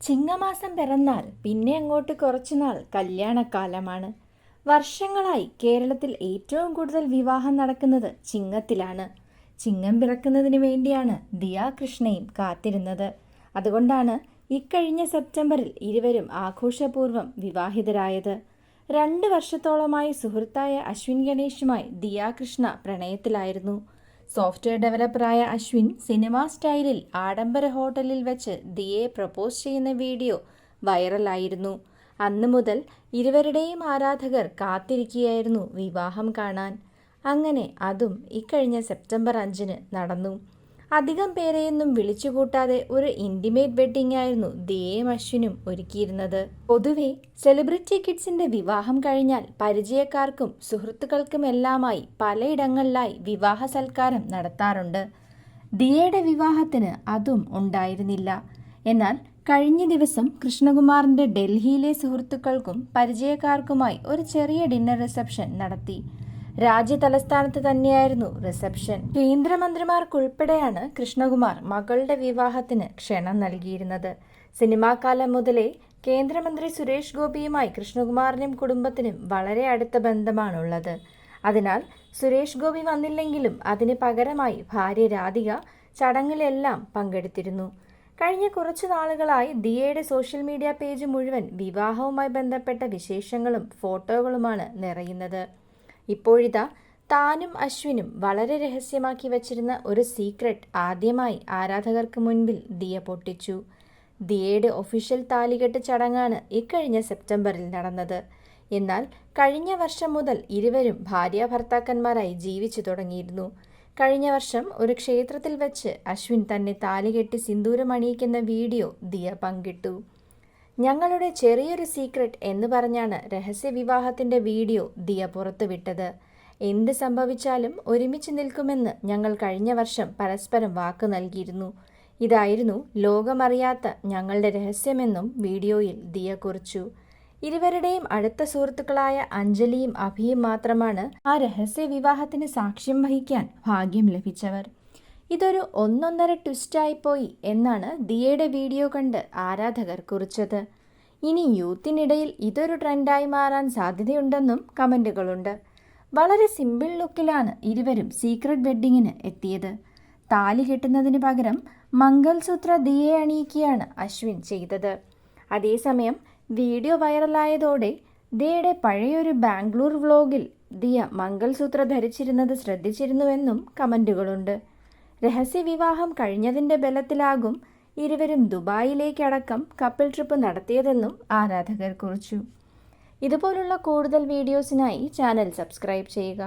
ചിങ്ങമാസം പിറന്നാൽ പിന്നെ അങ്ങോട്ട് കുറച്ചുനാൾ കല്യാണക്കാലമാണ് വർഷങ്ങളായി കേരളത്തിൽ ഏറ്റവും കൂടുതൽ വിവാഹം നടക്കുന്നത് ചിങ്ങത്തിലാണ്. ചിങ്ങം പിറക്കുന്നതിന് വേണ്ടിയാണ് ദിയ കൃഷ്ണയും കാത്തിരുന്നത്. അതുകൊണ്ടാണ് ഇക്കഴിഞ്ഞ സെപ്റ്റംബറിൽ ഇരുവരും ആഘോഷപൂർവം വിവാഹിതരായത്. രണ്ട് വർഷത്തോളമായി സുഹൃത്തായ അശ്വിൻ ഗണേഷുമായി ദിയ കൃഷ്ണ പ്രണയത്തിലായിരുന്നു. സോഫ്റ്റ്വെയർ ഡെവലപ്പറായ അശ്വിൻ സിനിമാ സ്റ്റൈലിൽ ആഡംബര ഹോട്ടലിൽ വെച്ച് ദിയെ പ്രപ്പോസ് ചെയ്യുന്ന വീഡിയോ വൈറലായിരുന്നു. അന്ന് മുതൽ ഇരുവരുടെയും ആരാധകർ കാത്തിരിക്കുകയായിരുന്നു വിവാഹം കാണാൻ. അങ്ങനെ അതും ഇക്കഴിഞ്ഞ സെപ്റ്റംബർ അഞ്ചിന് നടന്നു. അധികം പേരെയൊന്നും വിളിച്ചുകൂട്ടാതെ ഒരു ഇന്റിമേറ്റ് വെഡ്ഡിംഗ് ആയിരുന്നു ദിയേയും അശ്വിനും ഒരുക്കിയിരുന്നത്. പൊതുവെ സെലിബ്രിറ്റി കിഡ്സിന്റെ വിവാഹം കഴിഞ്ഞാൽ പരിചയക്കാർക്കും സുഹൃത്തുക്കൾക്കുമെല്ലാമായി പലയിടങ്ങളിലായി വിവാഹ സൽക്കാരം നടത്താറുണ്ട്. ദിയയുടെ വിവാഹത്തിന് അതും ഉണ്ടായിരുന്നില്ല. എന്നാൽ കഴിഞ്ഞ ദിവസം കൃഷ്ണകുമാറിന്റെ ഡൽഹിയിലെ സുഹൃത്തുക്കൾക്കും പരിചയക്കാർക്കുമായി ഒരു ചെറിയ ഡിന്നർ റിസപ്ഷൻ നടത്തി. രാജ്യ തലസ്ഥാനത്ത് തന്നെയായിരുന്നു റിസപ്ഷൻ. കേന്ദ്രമന്ത്രിമാർക്കുൾപ്പെടെയാണ് കൃഷ്ണകുമാർ മകളുടെ വിവാഹത്തിന് ക്ഷണം നൽകിയിരുന്നത്. സിനിമാകാലം മുതലേ കേന്ദ്രമന്ത്രി സുരേഷ് ഗോപിയുമായി കൃഷ്ണകുമാറിനും കുടുംബത്തിനും വളരെ അടുത്ത ബന്ധമാണുള്ളത്. അതിനാൽ സുരേഷ് ഗോപി വന്നില്ലെങ്കിലും അതിന് പകരമായി ഭാര്യ രാധിക ചടങ്ങിലെല്ലാം പങ്കെടുത്തിരുന്നു. കഴിഞ്ഞ കുറച്ചു നാളുകളായി ദിയയുടെ സോഷ്യൽ മീഡിയ പേജ് മുഴുവൻ വിവാഹവുമായി ബന്ധപ്പെട്ട വിശേഷങ്ങളും ഫോട്ടോകളുമാണ് നിറയുന്നത്. ഇപ്പോഴിതാ താനും അശ്വിനും വളരെ രഹസ്യമാക്കി വച്ചിരുന്ന ഒരു സീക്രട്ട് ആദ്യമായി ആരാധകർക്ക് മുൻപിൽ ദിയ പൊട്ടിച്ചു. ദിയയുടെ ഒഫീഷ്യൽ താലികെട്ട് ചടങ്ങാണ് ഇക്കഴിഞ്ഞ സെപ്റ്റംബറിൽ നടന്നത്. എന്നാൽ കഴിഞ്ഞ വർഷം മുതൽ ഇരുവരും ഭാര്യ ഭർത്താക്കന്മാരായി ജീവിച്ചു തുടങ്ങിയിരുന്നു. കഴിഞ്ഞ വർഷം ഒരു ക്ഷേത്രത്തിൽ വെച്ച് അശ്വിൻ തന്നെ താലികെട്ടി സിന്ദൂരം അണിയിക്കുന്ന വീഡിയോ ദിയ പങ്കിട്ടു. ഞങ്ങളുടെ ചെറിയൊരു സീക്രട്ട് എന്ന് പറഞ്ഞാണ് രഹസ്യ വിവാഹത്തിന്റെ വീഡിയോ ദിയ പുറത്തുവിട്ടത് എന്ത് സംഭവിച്ചാലും ഒരുമിച്ച് നിൽക്കുമെന്ന് ഞങ്ങൾ കഴിഞ്ഞ വർഷം പരസ്പരം വാക്ക് നൽകിയിരുന്നു. ഇതായിരുന്നു ലോകമറിയാത്ത ഞങ്ങളുടെ രഹസ്യമെന്നും വീഡിയോയിൽ ദിയ കുറിച്ചു. ഇരുവരുടെയും അടുത്ത സുഹൃത്തുക്കളായ അഞ്ജലിയും അഭിയും മാത്രമാണ് ആ രഹസ്യ വിവാഹത്തിന് സാക്ഷ്യം വഹിക്കാൻ ഭാഗ്യം ലഭിച്ചവർ. ഇതൊരു ഒന്നൊന്നര ട്വിസ്റ്റായിപ്പോയി എന്നാണ് ദിയയുടെ വീഡിയോ കണ്ട് ആരാധകർ കുറിച്ചത്. ഇനി യൂത്തിനിടയിൽ ഇതൊരു ട്രെൻഡായി മാറാൻ സാധ്യതയുണ്ടെന്നും കമന്റുകളുണ്ട് വളരെ സിമ്പിൾ ലുക്കിലാണ് ഇരുവരും സീക്രട്ട് വെഡ്ഡിങ്ങിന് എത്തിയത്. താലി കെട്ടുന്നതിന് പകരം മംഗൾസൂത്ര ദിയെ അണിയിക്കുകയാണ് അശ്വിൻ ചെയ്തത്. അതേസമയം വീഡിയോ വൈറലായതോടെ ദിയയുടെ പഴയൊരു ബാംഗ്ലൂർ വ്ലോഗിൽ ദിയ മംഗൾസൂത്ര ധരിച്ചിരുന്നത് ശ്രദ്ധിച്ചിരുന്നുവെന്നും കമന്റുകളുണ്ട് രഹസ്യ വിവാഹം കഴിഞ്ഞതിന്റെ ബലത്തിലാകും ഇരുവരും ദുബായിലേക്കടക്കം കപ്പിൾ ട്രിപ്പ് നടത്തിയതെന്നും ആരാധകർ കുറിച്ചു. ഇതുപോലുള്ള കൂടുതൽ വീഡിയോസിനായി ചാനൽ സബ്സ്ക്രൈബ് ചെയ്യുക.